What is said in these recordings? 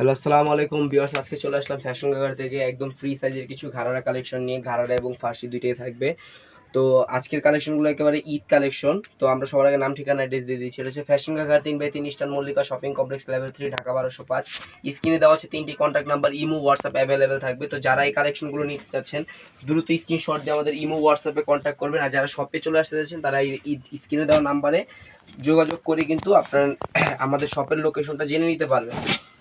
Hello, আসসালামু আলাইকুম বিয়ার্স আজকে চলে আসলাম ফ্যাশন গাগার থেকে। একদম ফ্রি সাইজের কিছু ঘাড়ারা কালেকশন নিয়ে ঘাড়ারা এবং ফার্সি দুইটাই থাকবে। তো আজকের কালেকশনগুলো একেবারে ঈদ কালেকশন তো আমরা সবার আগে নাম, ঠিকানা অ্যাড্রেস দিয়ে দিচ্ছি। এটা হচ্ছে ফ্যাশন গাগার তিন বাই তিন, Eastern Mallika shopping complex level three Dhaka বারোশো পাঁচ। স্ক্রিনে দেওয়া আছে তিনটি contact number Imo, WhatsApp available থাকবে। তো যারা এই কালেকশনগুলো নিতে চাচ্ছেন, দ্রুত স্ক্রিনশট দিয়ে আমাদের ইমো, হোয়াটসঅ্যাপে কন্ট্যাক্ট করবেন। আর যারা শপে চলে আসতে চাচ্ছেন, তারা এই স্ক্রিনে দেওয়া নাম্বারে যোগাযোগ করে কিন্তু আপনার আমাদের শপের লোকেশনটা জেনে নিতে পারবেন।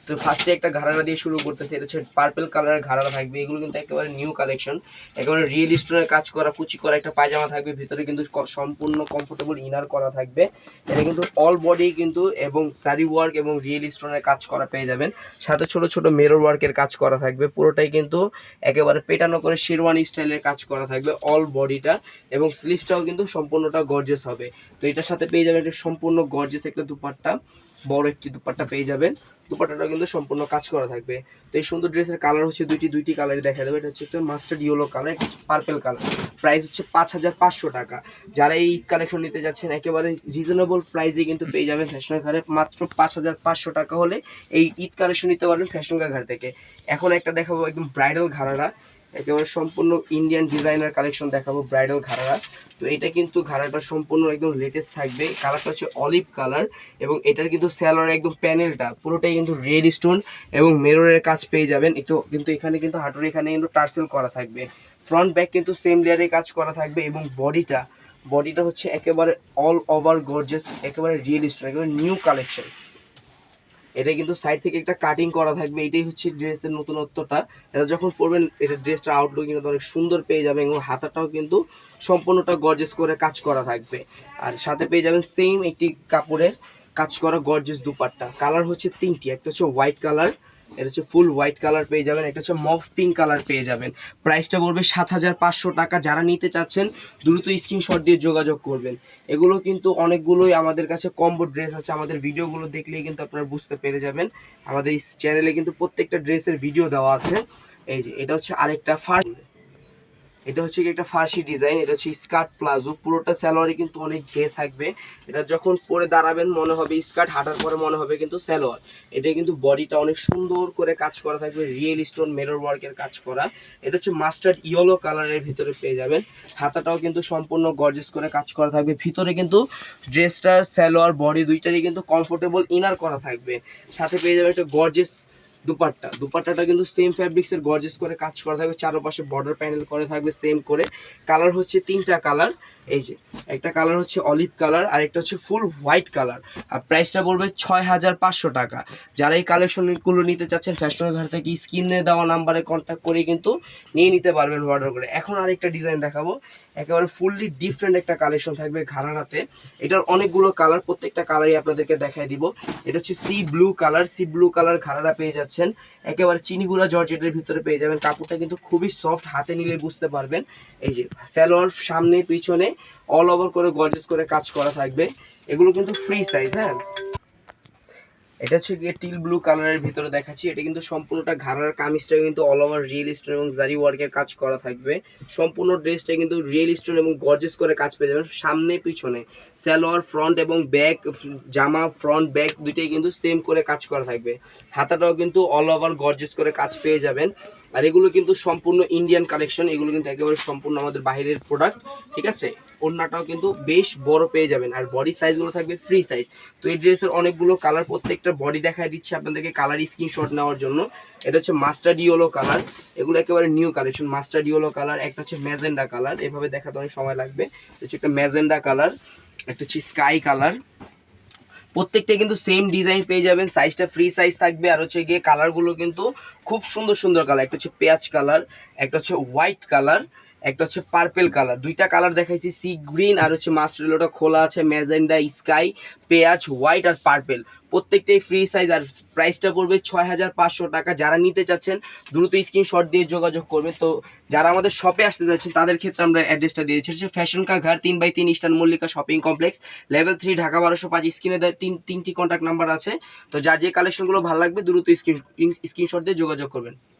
তো ফার্স্টে একটা ঘাড়ারা দিয়ে শুরু করতেছে, এটা হচ্ছে পার্পেল কালারের ঘাড়ারা থাকবে। এগুলো কিন্তু একেবারে নিউ কালেকশন একেবারে রিয়েল স্টোনের কাজ করা, কুচি করা একটা পায়জামা থাকবে, ভিতরে কিন্তু সম্পূর্ণ কমফোর্টেবল ইনার করা থাকবে। এটা কিন্তু অল বডি কিন্তু এবং সারি ওয়ার্ক এবং রিয়েল স্টোনের কাজ করা পেয়ে যাবেন। সাথে ছোট ছোট মেরর ওয়ার্কের কাজ করা থাকবে, পুরোটাই কিন্তু একেবারে পেটানো করে শেরওয়ানি স্টাইলের কাজ করা থাকবে অল বডিটা এবং স্লিভসটাও কিন্তু সম্পূর্ণটা গর্জেস হবে। তো এটার সাথে পেয়ে যাবেন একটা সম্পূর্ণ গর্জেস একটা দুপাট্টা, বড় একটি দুপাট্টা পেয়ে যাবেন। দুপাট্টাটা কিন্তু সম্পূর্ণ কাজ করা থাকবে। তো এই সুন্দর ড্রেসের কালার হচ্ছে দুইটি দুইটি কালারই দেখা দেবে। এটা হচ্ছে একটা mustard yellow colour purple colour price হচ্ছে পাঁচ হাজার পাঁচশো টাকা। যারা এই ঈদ কালেকশন নিতে যাচ্ছেন, একেবারে রিজনেবল প্রাইসে কিন্তু পেয়ে যাবেন ফ্যাশন ঘাটে মাত্র পাঁচ হাজার পাঁচশো টাকা হলে এই ঈদ কালেকশন নিতে পারবেন ফ্যাশন ঘাট থেকে। এখন একটা দেখাবো একদম ব্রাইডাল ঘাড়ারা একেবারে সম্পূর্ণ ইন্ডিয়ান ডিজাইনার কালেকশন দেখাবো ব্রাইডাল ঘাড়া তো এটা কিন্তু ঘাড়াটা সম্পূর্ণ একদম লেটেস্ট থাকবে। কালারটা হচ্ছে অলিভ কালার এবং এটার কিন্তু স্যালোয়ার একদম প্যানেলটা পুরোটাই কিন্তু রেড স্টোন এবং মেররের কাজ পেয়ে যাবেন। একটু কিন্তু এখানে কিন্তু হাঁটুর এখানে কিন্তু টার্সেল করা থাকবে। ফ্রন্ট ব্যাক কিন্তু সেম লেয়ারে কাজ করা থাকবে এবং বডিটা বডিটা হচ্ছে একেবারে অল ওভার গর্জেস একেবারে রিয়েল স্টোন একেবারে নিউ কালেকশন এটা কিন্তু সাইড থেকে একটা কাটিং করা থাকবে, এটাই হচ্ছে ড্রেসের নতুনত্বটা। এটা যখন পরবেন, এটা ড্রেসটা আউটলুক কিন্তু অনেক সুন্দর পেয়ে যাবে এবং হাতাটাও কিন্তু সম্পূর্ণটা গর্জেস করে কাজ করা থাকবে। আর সাথে পেয়ে যাবেন সেম একটি কাপড়ের কাজ করা গর্জেস দুপাট্টা। কালার হচ্ছে তিনটি, একটা হচ্ছে হোয়াইট কালার এটা হচ্ছে ফুল হোয়াইট কালার পেয়ে যাবেন, এটা হচ্ছে মফ পিঙ্ক কালার পেয়ে যাবেন। প্রাইসটা পড়বে সাত হাজার পাঁচশো টাকা, যারা নিতে চাচ্ছেন, দ্রুত স্ক্রিনশট দিয়ে যোগাযোগ করবেন। এগুলো কিন্তু অনেকগুলোই আমাদের কাছে কম্বো ড্রেস আছে, আমাদের ভিডিওগুলো দেখলেই কিন্তু আপনারা বুঝতে পেরে যাবেন। আমাদের চ্যানেলে কিন্তু প্রত্যেকটা ড্রেসের ভিডিও দেওয়া আছে। এই যে, এটা হচ্ছে আরেকটা ফার এটা হচ্ছে একটা ফার্সি ডিজাইন, এটা হচ্ছে স্কার্ট প্লাজো। পুরোটা স্যালোয়ারে কিন্তু অনেক ঘের থাকবে। এটা যখন পরে দাঁড়াবেন মনে হবে স্কার্ট, হাঁটার পরে মনে হবে কিন্তু স্যালোয়ার এটা কিন্তু বডিটা অনেক সুন্দর করে কাজ করা থাকবে, রিয়েল স্টোন মেরর ওয়ার্কের কাজ করা। এটা হচ্ছে মাস্টার্ড ইয়েলো কালারের ভিতরে পেয়ে যাবেন। হাতাটাও কিন্তু সম্পূর্ণ গর্জেস করে কাজ করা থাকবে। ভিতরে কিন্তু ড্রেসটার স্যালোয়ার বডি দুইটারই কিন্তু কমফোর্টেবল ইনার করা থাকবে। সাথে পেয়ে যাবেন একটা গর্জেস দুপাট্টা। দুপাট্টাটা কিন্তু সেম ফ্যাব্রিক্সের গর্জেস করে কাজ করা থাকবে, চারপাশে বর্ডার প্যানেল করে থাকবে সেম করে। কালার হচ্ছে তিনটা কালার এই যে, একটা কালার হচ্ছে অলিভ কালার আর একটা হচ্ছে ফুল হোয়াইট কালার আর প্রাইসটা পড়বে ছয় হাজার পাঁচশো টাকা। যারা এই কালেকশনগুলো নিতে চাচ্ছেন ফ্যাশনের ঘর থেকে স্ক্রিনে দেওয়া নাম্বারে কন্ট্যাক্ট করে কিন্তু নিয়ে নিতে পারবেন অর্ডার করে এখন আরেকটা ডিজাইন দেখাবো। একেবারে ফুললি ডিফারেন্ট একটা কালেকশন থাকবে ঘাড়ারাতে এটার অনেকগুলো কালার প্রত্যেকটা কালারই আপনাদেরকে দেখাই দিব। এটা হচ্ছে sea blue colour sea blue colour ঘাড়ারা পেয়ে যাচ্ছেন। একেবারে চিনিগুড়া জর্জেটের ভিতরে পেয়ে যাবেন। কাপড়টা কিন্তু খুবই সফট হাতে নিলে বুঝতে পারবেন। এই যে স্যালোয়ার সামনে, পিছনে অল ওভার করে গর্জেস করে কাজ করা থাকবে। এগুলো কিন্তু ফ্রি সাইজ হ্যাঁ? এটা হচ্ছে গিয়ে টিল ব্লু কালারের ভিতরে দেখাচ্ছি। এটা কিন্তু সম্পূর্ণটা ঘাড়ার কামিজটা কিন্তু অল ওভার রিয়েল স্টোন এবং জারি ওয়ার্কের কাজ করা থাকবে। সম্পূর্ণ ড্রেসটা কিন্তু রিয়েল স্টোন এবং গর্জেস করে কাজ পেয়ে যাবেন সামনে পিছনে। স্যালোয়ার ফ্রন্ট এবং ব্যাক জামা ফ্রন্ট ব্যাক দুইটাই কিন্তু সেম করে কাজ করা থাকবে। হাতাটাও কিন্তু অল ওভার গর্জেস করে কাজ পেয়ে যাবেন। আর এগুলো কিন্তু সম্পূর্ণ ইন্ডিয়ান কালেকশন এগুলো কিন্তু একেবারে সম্পূর্ণ আমাদের বাইরের প্রোডাক্ট ঠিক আছে? ওড়নাটাও কিন্তু বেশ বড় পেয়ে যাবেন। আর বডি সাইজগুলো থাকবে ফ্রি সাইজ তো এই ড্রেসের অনেকগুলো কালার প্রত্যেকটা বডি দেখায় দিচ্ছে আপনাদেরকে কালার স্ক্রিনশট নেওয়ার জন্য। এটা হচ্ছে মাস্টার্ড ইয়েলো কালার এগুলো একেবারে new collection mustard yellow colour একটা হচ্ছে ম্যাজেন্ডা কালার এভাবে দেখাতে অনেক সময় লাগবে। হচ্ছে একটা ম্যাজেন্ডা কালার একটা হচ্ছে স্কাই কালার প্রত্যেকটা কিন্তু সেম ডিজাইন পেয়ে যাবেন। সাইজটা ফ্রি সাইজ থাকবে। আর হচ্ছে গিয়ে কালারগুলো কিন্তু খুব সুন্দর সুন্দর কালার একটা হচ্ছে পেঁয়াজ কালার একটা হচ্ছে হোয়াইট কালার একটা হচ্ছে পার্পেল কালার দুইটা কালার দেখাইছি সি গ্রিন আর হচ্ছে মাস্টারেলোটা খোলা আছে ম্যাজেন্ডা স্কাই পেঁয়াজ হোয়াইট আর পার্পেল প্রত্যেকটাই ফ্রি সাইজ আর প্রাইসটা পড়বে ছয় হাজার পাঁচশো টাকা। যারা নিতে চাচ্ছেন, দ্রুত স্ক্রিনশট দিয়ে যোগাযোগ করবে। তো যারা আমাদের শপে আসতে যাচ্ছেন তাদের ক্ষেত্রে আমরা অ্যাড্রেসটা দিয়েছি। হচ্ছে ফ্যাশন কা ঘর তিন বাই তিন Eastern Mallika shopping complex level three Dhaka বারোশো পাঁচ, স্ক্রিনে তিন, তিনটি কন্ট্যাক্ট নাম্বার আছে। তো যার যে কালেকশনগুলো ভালো লাগবে, দ্রুত স্ক্রিন স্ক্রিনশট দিয়ে যোগাযোগ করবেন।